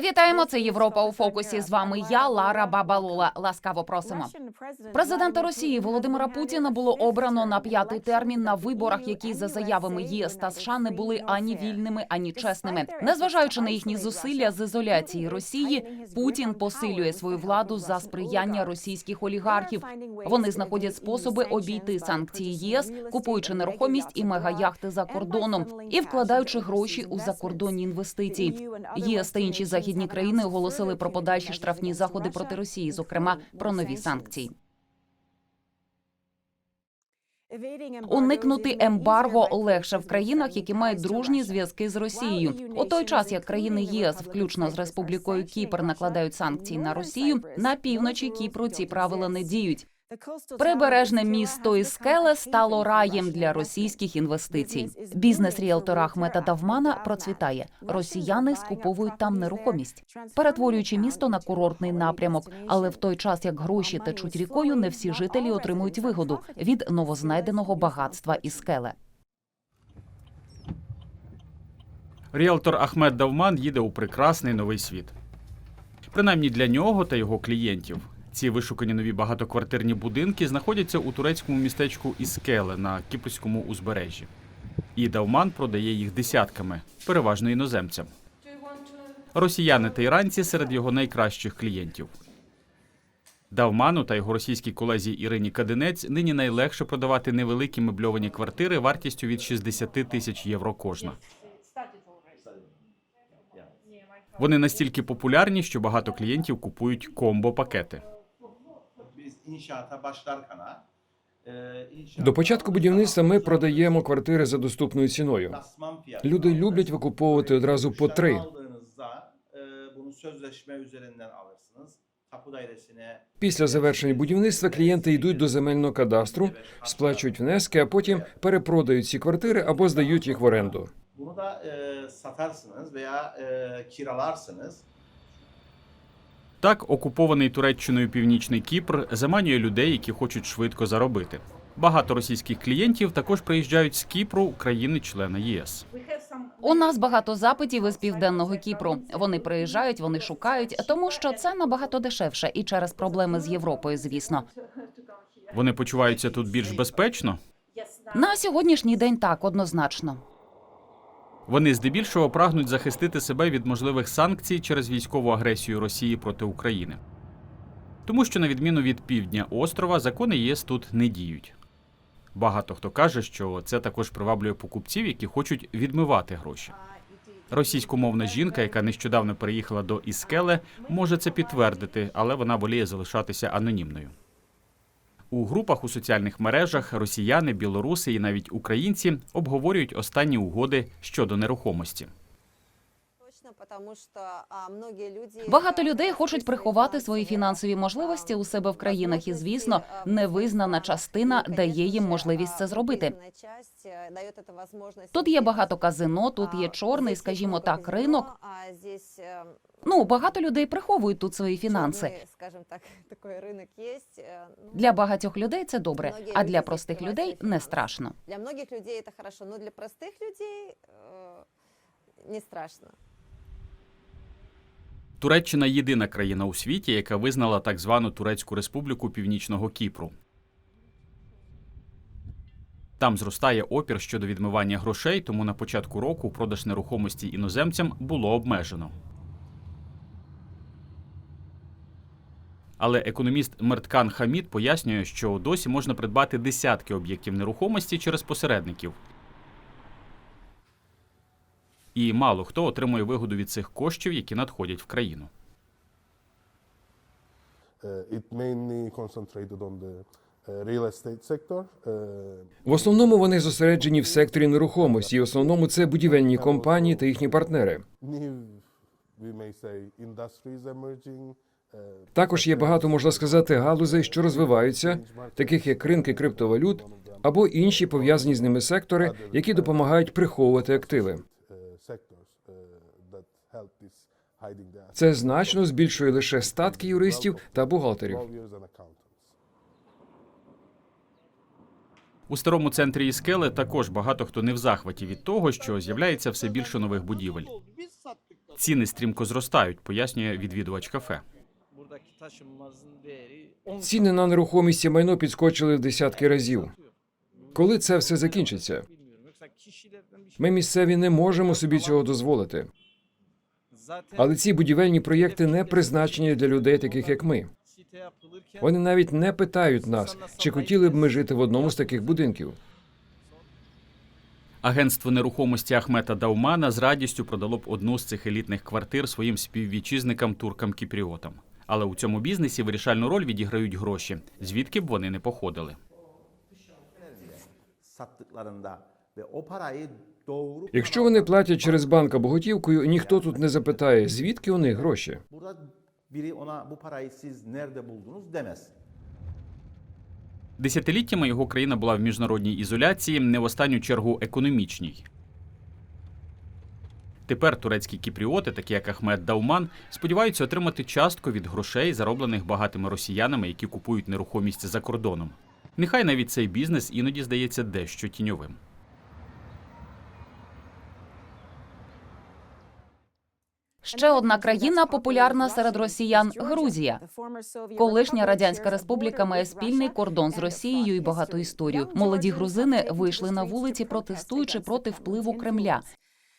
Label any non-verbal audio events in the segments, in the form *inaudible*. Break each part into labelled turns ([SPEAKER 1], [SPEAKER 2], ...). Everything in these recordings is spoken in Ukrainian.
[SPEAKER 1] Вітаємо, це Європа у фокусі. З вами я, Лара Бабалула. Ласкаво просимо. Президента Росії Володимира Путіна було обрано на п'ятий термін на виборах, які за заявами ЄС та США не були ані вільними, ані чесними. Незважаючи на їхні зусилля з ізоляції Росії, Путін посилює свою владу за сприяння російських олігархів. Вони знаходять способи обійти санкції ЄС, купуючи нерухомість і мегаяхти за кордоном і вкладаючи гроші у закордонні інвестиції. ЄС та інші західні країни оголосили про подальші штрафні заходи проти Росії, зокрема про нові санкції. Уникнути ембарго легше в країнах, які мають дружні зв'язки з Росією. У той час як країни ЄС, включно з Республікою Кіпр, накладають санкції на Росію, на півночі Кіпру ці правила не діють. Прибережне місто Іскеле стало раєм для російських інвестицій. Бізнес ріелтора Ахмета Давмана процвітає. Росіяни скуповують там нерухомість, перетворюючи місто на курортний напрямок. Але в той час, як гроші течуть рікою, не всі жителі отримують вигоду від новознайденого багатства Іскеле.
[SPEAKER 2] Ріелтор Ахмед Давман їде у прекрасний новий світ. Принаймні для нього та його клієнтів. Ці вишукані нові багатоквартирні будинки знаходяться у турецькому містечку Іскеле на Кіпрському узбережжі. І Давман продає їх десятками, переважно іноземцям. Росіяни та іранці серед його найкращих клієнтів. Давману та його російській колезі Ірині Кадинець нині найлегше продавати невеликі мебльовані квартири вартістю від 60 тисяч євро кожна. Вони настільки популярні, що багато клієнтів купують комбо-пакети.
[SPEAKER 3] Biz inşaata başlarkana e,
[SPEAKER 4] До початку будівництва ми продаємо квартири за доступною ціною. Люди люблять викуповувати одразу по три.
[SPEAKER 3] Tapu dairesine
[SPEAKER 4] Після завершення будівництва клієнти йдуть до земельного кадастру, сплачують внески, а потім перепродають ці квартири або здають їх в оренду.
[SPEAKER 2] Так, окупований Туреччиною Північний Кіпр заманює людей, які хочуть швидко заробити. Багато російських клієнтів також приїжджають з Кіпру, країни-члена ЄС.
[SPEAKER 1] У нас багато запитів із південного Кіпру. Вони приїжджають, вони шукають, тому що це набагато дешевше і через проблеми з Європою, звісно.
[SPEAKER 2] Вони почуваються тут більш безпечно.
[SPEAKER 1] На сьогоднішній день так однозначно.
[SPEAKER 2] Вони здебільшого прагнуть захистити себе від можливих санкцій через військову агресію Росії проти України. Тому що, на відміну від півдня острова, закони ЄС тут не діють. Багато хто каже, що це також приваблює покупців, які хочуть відмивати гроші. Російськомовна жінка, яка нещодавно переїхала до Іскеле, може це підтвердити, але вона воліє залишатися анонімною. У групах у соціальних мережах росіяни, білоруси і навіть українці обговорюють останні угоди щодо нерухомості
[SPEAKER 1] Багато
[SPEAKER 5] а,
[SPEAKER 1] людей хочуть приховати свої фінансові можливості у себе в країнах, і звісно, невизнана частина дає їм можливість це зробити. Тут є багато казино, тут є чорний, скажімо так, ринок.
[SPEAKER 5] э,
[SPEAKER 1] Ну багато людей приховують тут свої фінанси.
[SPEAKER 5] скажем *laughs* так, такой рынок есть. э, ну,
[SPEAKER 1] Для багатьох людей це добре, а для простих людей не страшно.
[SPEAKER 5] Для многих людей это хорошо, но для простых людей э, не страшно.
[SPEAKER 2] Туреччина єдина країна у світі, яка визнала так звану Турецьку Республіку Північного Кіпру. Там зростає опір щодо відмивання грошей, тому на початку року продаж нерухомості іноземцям було обмежено. Але економіст Мерткан Хамід пояснює, що досі можна придбати десятки об'єктів нерухомості через посередників. І мало хто отримує вигоду від цих коштів, які надходять в країну.
[SPEAKER 6] Uh, uh. Uh,
[SPEAKER 4] В основному вони зосереджені в секторі нерухомості. і В основному це будівельні компанії та їхні партнери. Також є багато, можна сказати, галузей, що розвиваються, таких як ринки криптовалют або інші пов'язані з ними сектори, які допомагають приховувати активи. Це значно збільшує лише статки юристів та бухгалтерів.
[SPEAKER 2] У старому центрі Іскели також багато хто не в захваті від того, що з'являється все більше нових будівель. Ціни стрімко зростають, пояснює відвідувач кафе.
[SPEAKER 3] Buradaki taşınmazın değeri 10
[SPEAKER 4] Ціни на нерухомість і майно підскочили в десятки разів. Коли це все закінчиться? Ми місцеві не можемо собі цього дозволити. Але ці будівельні проєкти не призначені для людей, таких як ми. Вони навіть не питають нас, чи хотіли б ми жити в одному з таких будинків.
[SPEAKER 2] Агентство нерухомості Ахмета Даумана з радістю продало б одну з цих елітних квартир своїм співвітчизникам туркам-кіпріотам. Але у цьому бізнесі вирішальну роль відіграють гроші, звідки б вони не походили.
[SPEAKER 4] Якщо вони платять через банк або готівкою, ніхто тут не запитає, звідки у них гроші.
[SPEAKER 2] Десятиліттями його країна була в міжнародній ізоляції, не в останню чергу економічній. Тепер турецькі кіпріоти, такі як Ахмед Дауман, сподіваються отримати частку від грошей, зароблених багатими росіянами, які купують нерухомість за кордоном. Нехай навіть цей бізнес іноді здається дещо тіньовим.
[SPEAKER 1] Ще одна країна популярна серед росіян Грузія. Колишня радянська республіка має спільний кордон з Росією і багату історію. Молоді грузини вийшли на вулиці, протестуючи проти впливу Кремля.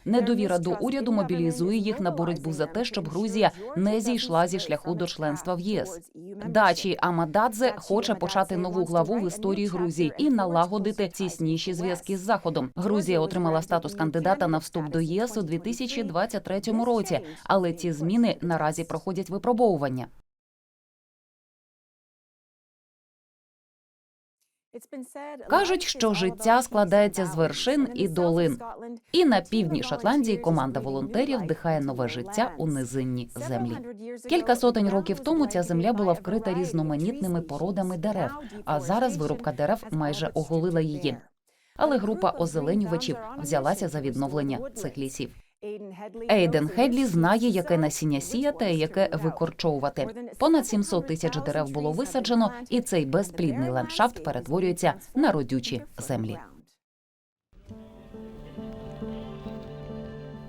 [SPEAKER 1] Недовіра до уряду мобілізує їх на боротьбу за те, щоб Грузія не зійшла зі шляху до членства в ЄС. Дачі Амададзе хоче почати нову главу в історії Грузії і налагодити тісніші зв'язки з Заходом. Грузія отримала статус кандидата на вступ до ЄС у 2023 році, але ці зміни наразі проходять випробовування.
[SPEAKER 7] Кажуть, що життя складається з вершин і долин.
[SPEAKER 1] І на півдні Шотландії команда волонтерів вдихає нове життя у низинні землі. Кілька сотень років тому ця земля була вкрита різноманітними породами дерев, а зараз вирубка дерев майже оголила її. Але група озеленювачів взялася за відновлення цих лісів. Ейден Хедлі знає, яке насіння сіяти, і яке викорчовувати. Понад 700 тисяч дерев було висаджено, і цей безплідний ландшафт перетворюється на родючі землі.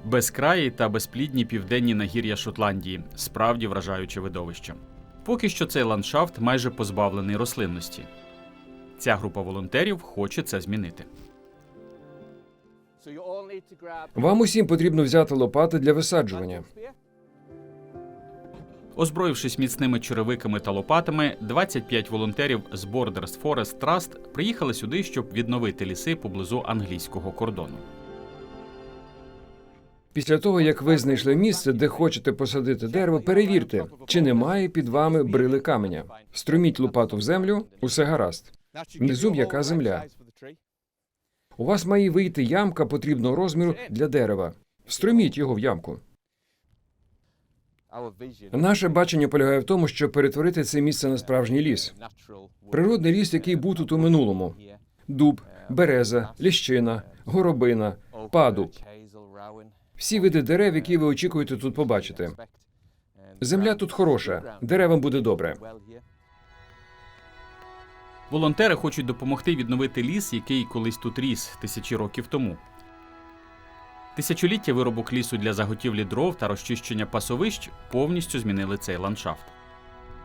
[SPEAKER 2] Безкраї та безплідні південні нагір'я Шотландії справді вражаюче видовище. Поки що цей ландшафт майже позбавлений рослинності. Ця група волонтерів хоче це змінити.
[SPEAKER 4] Вам усім потрібно взяти лопати для висаджування.
[SPEAKER 2] Озброївшись міцними черевиками та лопатами, 25 волонтерів з Borders Forest Trust приїхали сюди, щоб відновити ліси поблизу англійського кордону.
[SPEAKER 4] Після того, як ви знайшли місце, де хочете посадити дерево, перевірте, чи немає під вами брили каменя. Струміть лопату в землю, усе гаразд.
[SPEAKER 8] Внизу м'яка земля.
[SPEAKER 4] У вас має вийти ямка потрібного розміру для дерева. Встроміть його в ямку. Наше бачення полягає в тому, щоб перетворити це місце на справжній ліс. Природний ліс, який був тут у минулому: дуб, береза, ліщина, горобина, падуб. Всі види дерев, які ви очікуєте тут побачити. Земля тут хороша, деревам буде добре.
[SPEAKER 2] Волонтери хочуть допомогти відновити ліс, який колись тут ріс тисячі років тому. Тисячоліття виробок лісу для заготівлі дров та розчищення пасовищ повністю змінили цей ландшафт.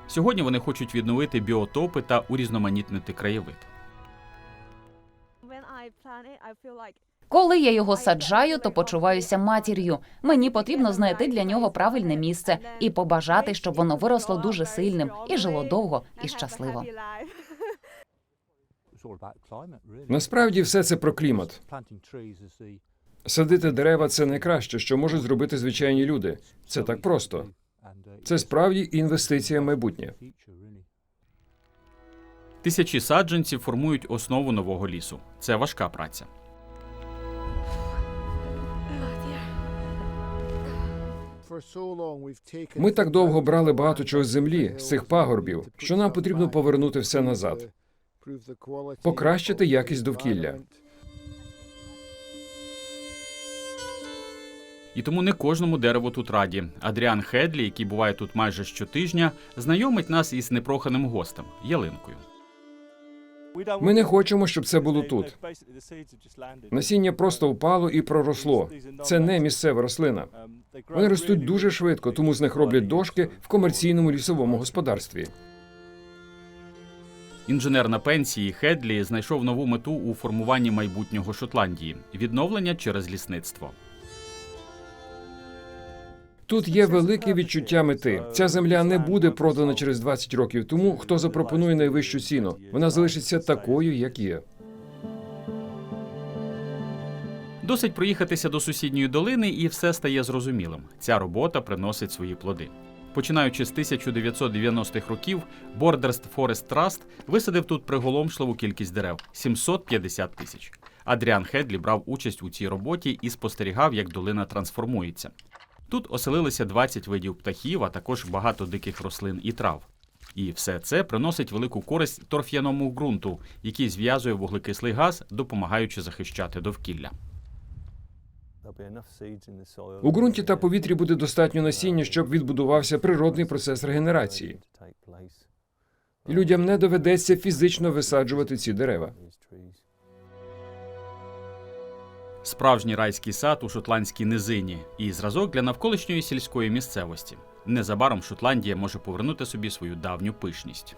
[SPEAKER 2] Сьогодні вони хочуть відновити біотопи та урізноманітнити краєвид.
[SPEAKER 1] Коли я його саджаю, то почуваюся матір'ю. Мені потрібно знайти для нього правильне місце і побажати, щоб воно виросло дуже сильним і жило довго і щасливо.
[SPEAKER 4] Насправді все це про клімат. Садити дерева це найкраще, що можуть зробити звичайні люди. Це так просто. Це справді інвестиція в майбутнє.
[SPEAKER 2] Тисячі саджанців формують основу нового лісу. Це важка праця.
[SPEAKER 4] Ми так довго брали багато чого з землі, з цих пагорбів, що нам потрібно повернути все назад, покращити якість довкілля.
[SPEAKER 2] І тому не кожному дереву тут раді. Адріан Хедлі, який буває тут майже щотижня, знайомить нас із непроханим гостем ялинкою.
[SPEAKER 4] Ми не хочемо, щоб це було тут. Насіння просто впало і проросло. Це не місцева рослина. Вони ростуть дуже швидко, тому з них роблять дошки в комерційному лісовому господарстві.
[SPEAKER 2] Інженер на пенсії Хедлі знайшов нову мету у формуванні майбутнього Шотландії відновлення через лісництво.
[SPEAKER 4] Тут є велике відчуття мети. Ця земля не буде продана через 20 років. Тому хто запропонує найвищу ціну, вона залишиться такою, як є.
[SPEAKER 2] Досить проїхатися до сусідньої долини, і все стає зрозумілим. Ця робота приносить свої плоди. Починаючи з 1990-х років, Borders Forest Trust висадив тут приголомшливу кількість дерев 750 тисяч. Адріан Хедлі брав участь у цій роботі і спостерігав, як долина трансформується. Тут оселилися 20 видів птахів, а також багато диких рослин і трав. І все це приносить велику користь торф'яному ґрунту, який зв'язує вуглекислий газ, допомагаючи захищати довкілля.
[SPEAKER 4] У ґрунті та повітрі буде достатньо насіння, щоб відбудувався природний процес регенерації. І людям не доведеться фізично висаджувати ці дерева.
[SPEAKER 2] Справжній райський сад у шотландській низині і зразок для навколишньої сільської місцевості. Незабаром Шотландія може повернути собі свою давню пишність.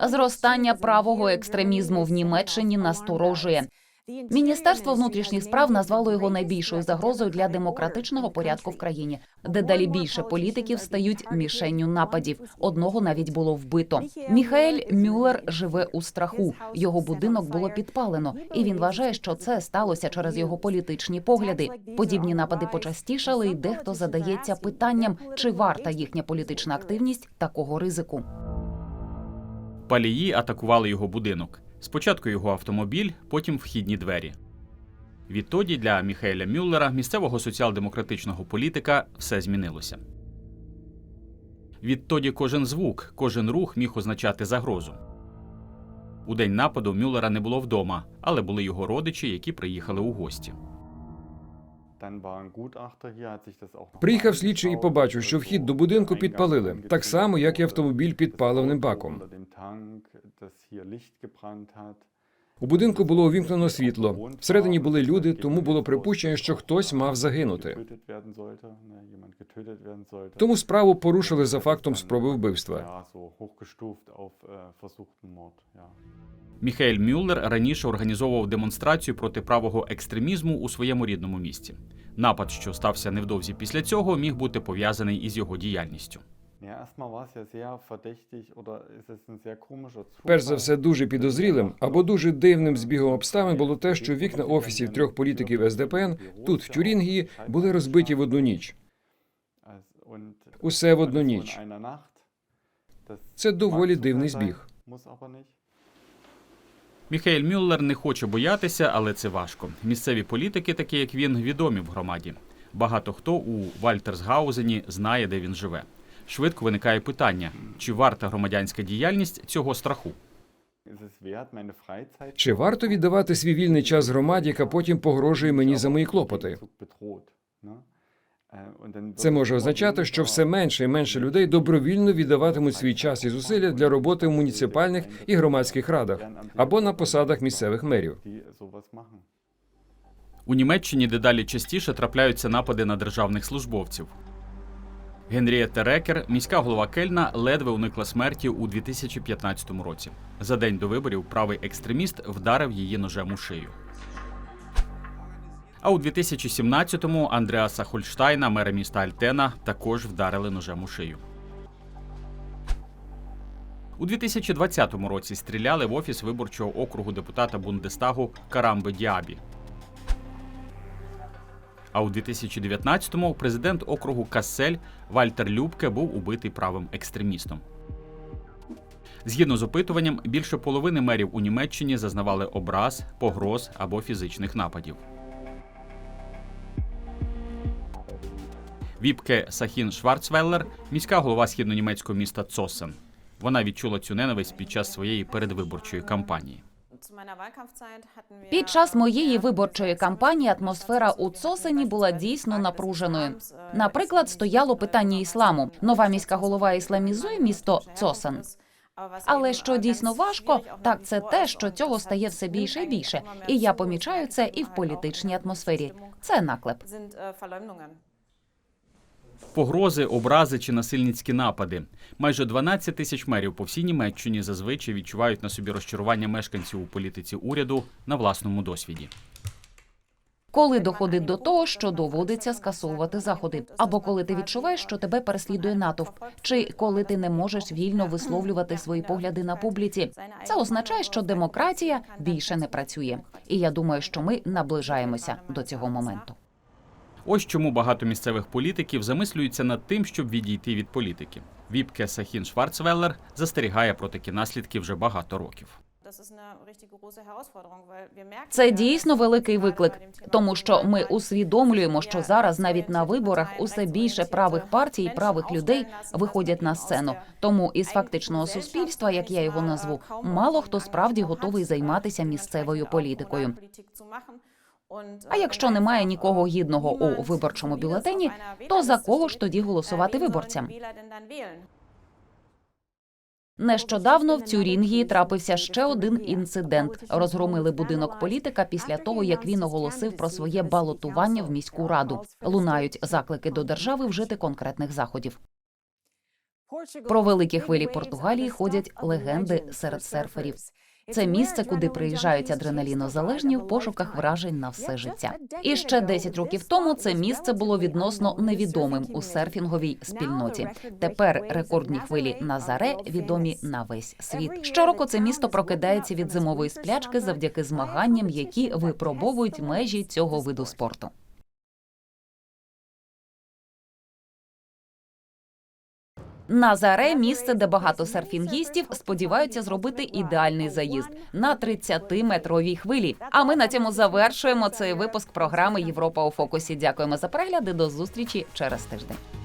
[SPEAKER 1] Зростання правого екстремізму в Німеччині насторожує. Міністерство внутрішніх справ назвало його найбільшою загрозою для демократичного порядку в країні. Дедалі більше політиків стають мішенню нападів. Одного навіть було вбито. Міхаель Мюллер живе у страху. Його будинок було підпалено, і він вважає, що це сталося через його політичні погляди. Подібні напади почастішали, і дехто задається питанням, чи варта їхня політична активність такого ризику.
[SPEAKER 2] Палії атакували його будинок. Спочатку його автомобіль, потім вхідні двері. Відтоді для Міхаеля Мюллера, місцевого соціал-демократичного політика, все змінилося. Відтоді кожен звук, кожен рух міг означати загрозу. У день нападу Мюллера не було вдома, але були його родичі, які приїхали у гості.
[SPEAKER 4] Приїхав слідчий і побачив, що вхід до будинку підпалили, так само, як і автомобіль під паливним баком. У будинку було увімкнено світло. Всередині були люди, тому було припущення, що хтось мав загинути. Тому справу порушили за фактом спроби вбивства.
[SPEAKER 2] Міхаель Мюллер раніше організовував демонстрацію проти правого екстремізму у своєму рідному місті. Напад, що стався невдовзі після цього, міг бути пов'язаний із його діяльністю.
[SPEAKER 4] Перш за все, дуже підозрілим або дуже дивним збігом обставин було те, що вікна офісів трьох політиків СДПН тут, в Тюрінгії, були розбиті в одну ніч. Усе в одну ніч. Це доволі дивний збіг.
[SPEAKER 2] Міхаель Мюллер не хоче боятися, але це важко. Місцеві політики, такі як він, відомі в громаді. Багато хто у Вальтерсгаузені знає, де він живе. Швидко виникає питання: чи варта громадянська діяльність цього страху?
[SPEAKER 4] Чи варто віддавати свій вільний час громаді, яка потім погрожує мені за мої клопоти? Це може означати, що все менше і менше людей добровільно віддаватимуть свій час і зусилля для роботи в муніципальних і громадських радах або на посадах місцевих мерів.
[SPEAKER 2] У Німеччині дедалі частіше трапляються напади на державних службовців. Генрієта Рекер, міська голова Кельна, ледве уникла смерті у 2015 році. За день до виборів правий екстреміст вдарив її ножем у шию. А у 2017-му Андреаса Хольштайна, мера міста Альтена, також вдарили ножем у шию. У 2020 році стріляли в офіс виборчого округу депутата Бундестагу Карамби Діабі. А у 2019-му президент округу Кассель Вальтер Любке був убитий правим екстремістом. Згідно з опитуванням, більше половини мерів у Німеччині зазнавали образ, погроз або фізичних нападів. Віпке Сахін Шварцвеллер, міська голова східнонімецького міста Цосен. Вона відчула цю ненависть під час своєї передвиборчої кампанії.
[SPEAKER 1] Під час моєї виборчої кампанії атмосфера у Цосені була дійсно напруженою. Наприклад, стояло питання ісламу. Нова міська голова ісламізує місто Цосен. Але що дійсно важко, так це те, що цього стає все більше і більше. І я помічаю це і в політичній атмосфері. Це наклеп.
[SPEAKER 2] Погрози, образи чи насильницькі напади. Майже 12 тисяч мерів по всій Німеччині зазвичай відчувають на собі розчарування мешканців у політиці уряду на власному досвіді.
[SPEAKER 1] Коли доходить до того, що доводиться скасовувати заходи, або коли ти відчуваєш, що тебе переслідує натовп, чи коли ти не можеш вільно висловлювати свої погляди на публіці, це означає, що демократія більше не працює. І я думаю, що ми наближаємося до цього моменту.
[SPEAKER 2] Ось чому багато місцевих політиків замислюються над тим, щоб відійти від політики. Віпке Сахін Шварцвеллер застерігає про такі наслідки вже багато років.
[SPEAKER 1] Це дійсно великий виклик, тому що ми усвідомлюємо, що зараз навіть на виборах усе більше правих партій, і правих людей виходять на сцену. Тому із фактичного суспільства, як я його назву, мало хто справді готовий займатися місцевою політикою. А якщо немає нікого гідного у виборчому бюлетені, то за кого ж тоді голосувати виборцям? Нещодавно в Цюрінгії трапився ще один інцидент. Розгромили будинок політика після того, як він оголосив про своє балотування в міську раду. Лунають заклики до держави вжити конкретних заходів. Про великі хвилі Португалії ходять легенди серед серферів. Це місце, куди приїжджають адреналінозалежні в пошуках вражень на все життя. І ще 10 років тому це місце було відносно невідомим у серфінговій спільноті. Тепер рекордні хвилі Назаре відомі на весь світ. Щороку це місто прокидається від зимової сплячки завдяки змаганням, які випробовують межі цього виду спорту. Назаре місце, де багато серфінгістів сподіваються зробити ідеальний заїзд на 30-метровій хвилі. А ми на цьому завершуємо цей випуск програми Європа у фокусі. Дякуємо за перегляди. До зустрічі через тиждень.